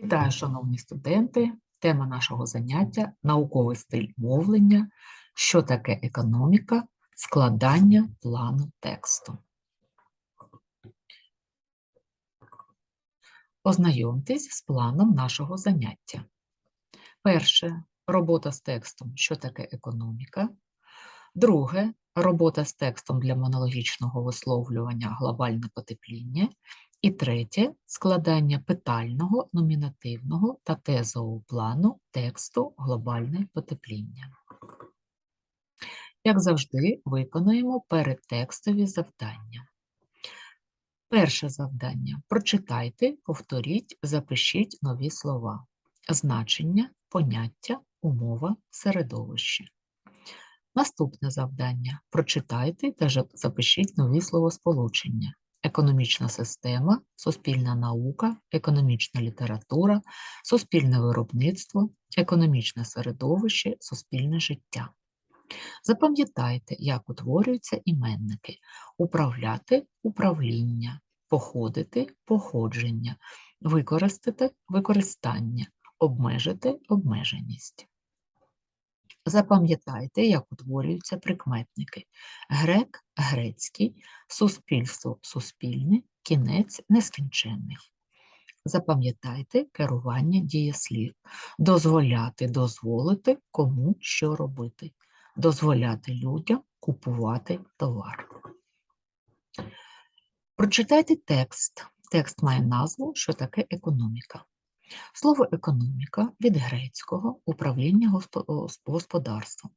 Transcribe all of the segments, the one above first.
Вітаю, шановні студенти! Тема нашого заняття науковий стиль мовлення, що таке економіка, складання плану тексту. Ознайомтесь з планом нашого заняття. Перше робота з текстом, що таке економіка. Друге робота з текстом для монологічного висловлювання глобальне потепління. І третє складання питального, номінативного та тезового плану тексту глобальне потепління. Як завжди, виконуємо передтекстові завдання. Перше завдання. Прочитайте, повторіть, запишіть нові слова. Значення, поняття, умова, середовище. Наступне завдання. Прочитайте та запишіть нові словосполучення економічна система, суспільна наука, економічна література, суспільне виробництво, економічне середовище, суспільне життя. Запам'ятайте, як утворюються іменники, управляти управління, походити походження, використати використання, обмежити обмеженість. Запам'ятайте, як утворюються прикметники: грек грецький, суспільство суспільне, кінець нескінченний. Запам'ятайте керування дієслів, дозволяти, дозволити кому що робити, дозволяти людям купувати товар. Прочитайте текст. Текст має назву, що таке економіка. Слово економіка від грецького управління господарством.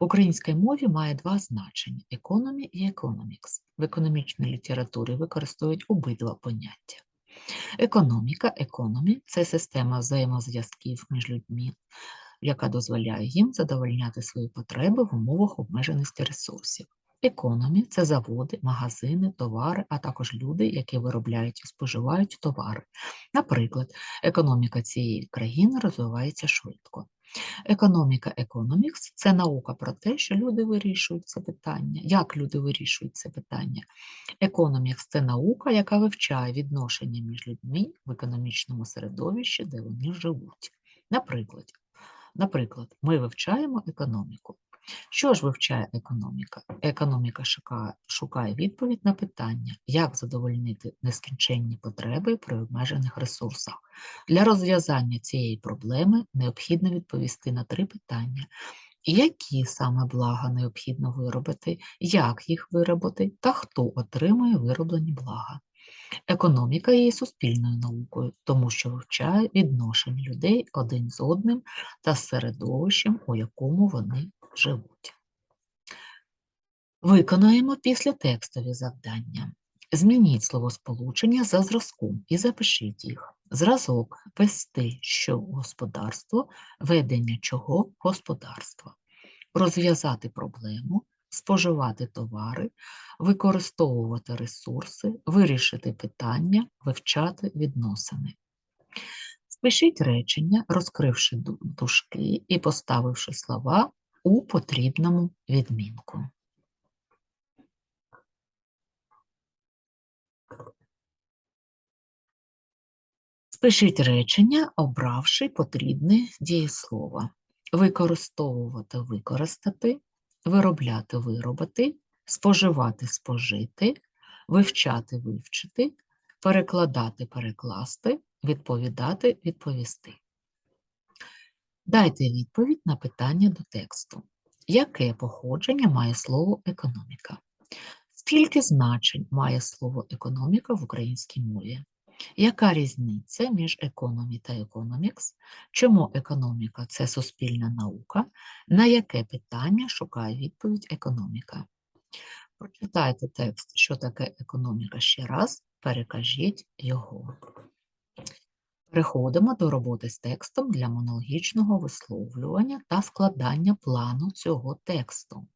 В українській мові має два значення економі і економікс. В економічній літературі використовують обидва поняття. Економіка, економі це система взаємозв'язків між людьми, яка дозволяє їм задовольняти свої потреби в умовах обмеженості ресурсів. Економі це заводи, магазини, товари, а також люди, які виробляють і споживають товари. Наприклад, економіка цієї країни розвивається швидко. Економіка економікс це наука про те, що люди вирішують це питання. Як люди вирішують це питання? Економікс це наука, яка вивчає відношення між людьми в економічному середовищі, де вони живуть. Наприклад, Наприклад, ми вивчаємо економіку. Що ж вивчає економіка? Економіка шукає, шукає відповідь на питання, як задовольнити нескінченні потреби при обмежених ресурсах. Для розв'язання цієї проблеми необхідно відповісти на три питання. Які саме блага необхідно виробити, як їх виробити та хто отримує вироблені блага. Економіка є суспільною наукою, тому що вивчає відношення людей один з одним та середовищем, у якому вони живуть. Виконаємо післятекстові завдання. Змініть словосполучення за зразком і запишіть їх. Зразок вести, що господарство, ведення чого господарства, розв'язати проблему, споживати товари, використовувати ресурси, вирішити питання, вивчати відносини. Спишіть речення, розкривши дужки і поставивши слова у потрібному відмінку. Спишіть речення, обравши потрібне дієслово. Використовувати використати, виробляти виробити, споживати спожити, вивчати вивчити, перекладати перекласти, відповідати відповісти. Дайте відповідь на питання до тексту. Яке походження має слово економіка? Скільки значень має слово економіка в українській мові? Яка різниця між економі та економікс? Чому економіка це суспільна наука? На яке питання шукає відповідь економіка? Прочитайте текст, що таке економіка ще раз, перекажіть його. Переходимо до роботи з текстом для монологічного висловлювання та складання плану цього тексту.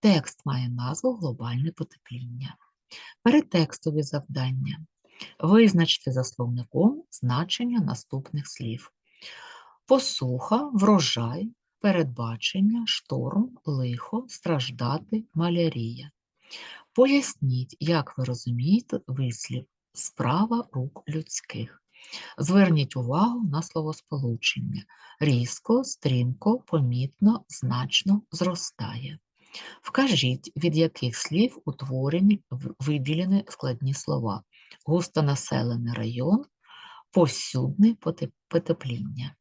Текст має назву Глобальне потепління. Перетекстові завдання. Визначте за словником значення наступних слів: посуха, врожай, передбачення, шторм, лихо, страждати, малярія. Поясніть, як ви розумієте вислів справа рук людських. Зверніть увагу на словосполучення. Різко, стрімко, помітно, значно зростає. Вкажіть, від яких слів утворені виділені складні слова. Густонаселений район, посюдне потепління.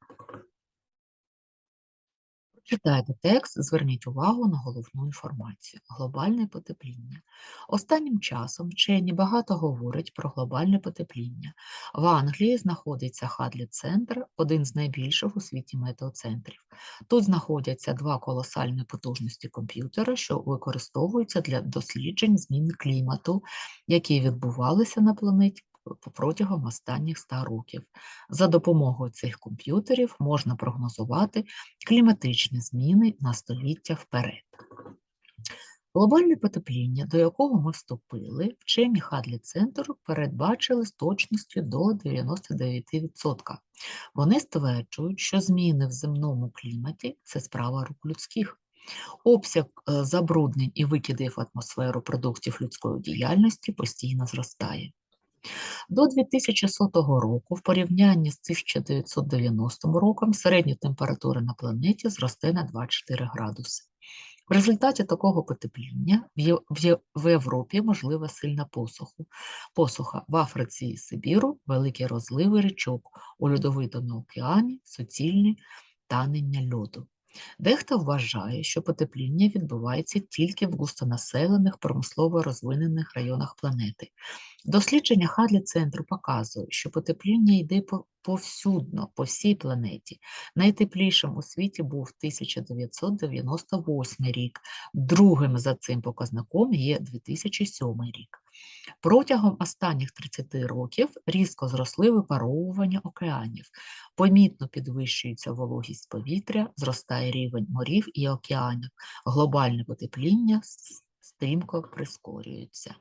Читайте текст, зверніть увагу на головну інформацію. Глобальне потепління. Останнім часом вчені багато говорять про глобальне потепління. В Англії знаходиться Хадлі Центр, один з найбільших у світі метеоцентрів. Тут знаходяться два колосальні потужності комп'ютера, що використовуються для досліджень змін клімату, які відбувалися на планеті протягом останніх 100 років. За допомогою цих комп'ютерів можна прогнозувати кліматичні зміни на століття вперед. Глобальне потепління, до якого ми вступили, вчені Хадлі Центру передбачили з точністю до 99%. Вони стверджують, що зміни в земному кліматі це справа рук людських. Обсяг е, забруднень і викидів в атмосферу продуктів людської діяльності постійно зростає. До 2100 року, в порівнянні з 1990 роком, середня температура на планеті зросте на 2-4 градуси. В результаті такого потепління в, Європі можлива сильна посуху. посуха. В Африці і Сибіру великі розливи річок, у льодовитому океані суцільне танення льоду. Дехто вважає, що потепління відбувається тільки в густонаселених промислово розвинених районах планети. Дослідження Хадлі центру показує, що потепління йде повсюдно, по всій планеті. Найтеплішим у світі був 1998 рік, другим за цим показником є 2007 рік. Протягом останніх 30 років різко зросли випаровування океанів, помітно підвищується вологість повітря, зростає рівень морів і океанів, глобальне потепління стрімко прискорюється.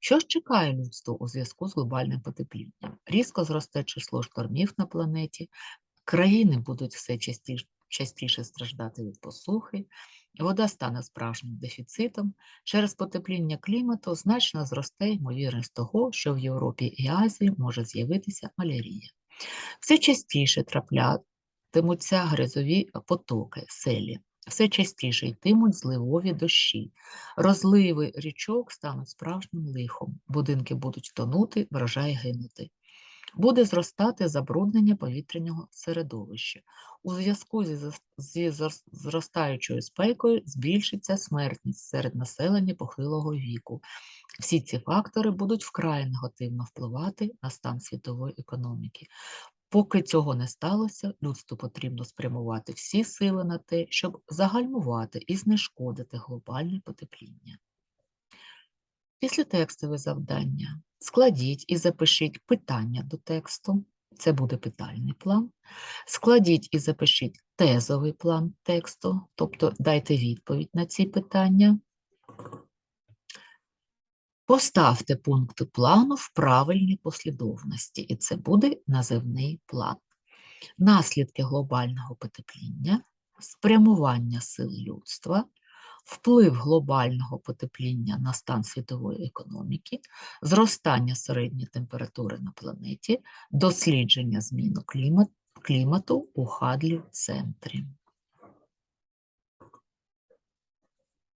Що ж чекає людство у зв'язку з глобальним потеплінням? Різко зросте число штормів на планеті, країни будуть все частіше, частіше страждати від посухи, вода стане справжнім дефіцитом. Через потепління клімату значно зросте ймовірність того, що в Європі і Азії може з'явитися малярія. Все частіше траплятимуться грязові потоки, селі. Все частіше йтимуть зливові дощі. Розливи річок стануть справжнім лихом. Будинки будуть тонути, врожай гинути. Буде зростати забруднення повітряного середовища. У зв'язку зі, зростаючою спекою збільшиться смертність серед населення похилого віку. Всі ці фактори будуть вкрай негативно впливати на стан світової економіки. Поки цього не сталося, людству потрібно спрямувати всі сили на те, щоб загальмувати і знешкодити глобальне потепління. Після текстове завдання складіть і запишіть питання до тексту. Це буде питальний план. Складіть і запишіть тезовий план тексту, тобто дайте відповідь на ці питання. Поставте пункти плану в правильній послідовності, і це буде називний план. Наслідки глобального потепління, спрямування сил людства, вплив глобального потепління на стан світової економіки, зростання середньої температури на планеті, дослідження змін клімату у Хадлі центрі.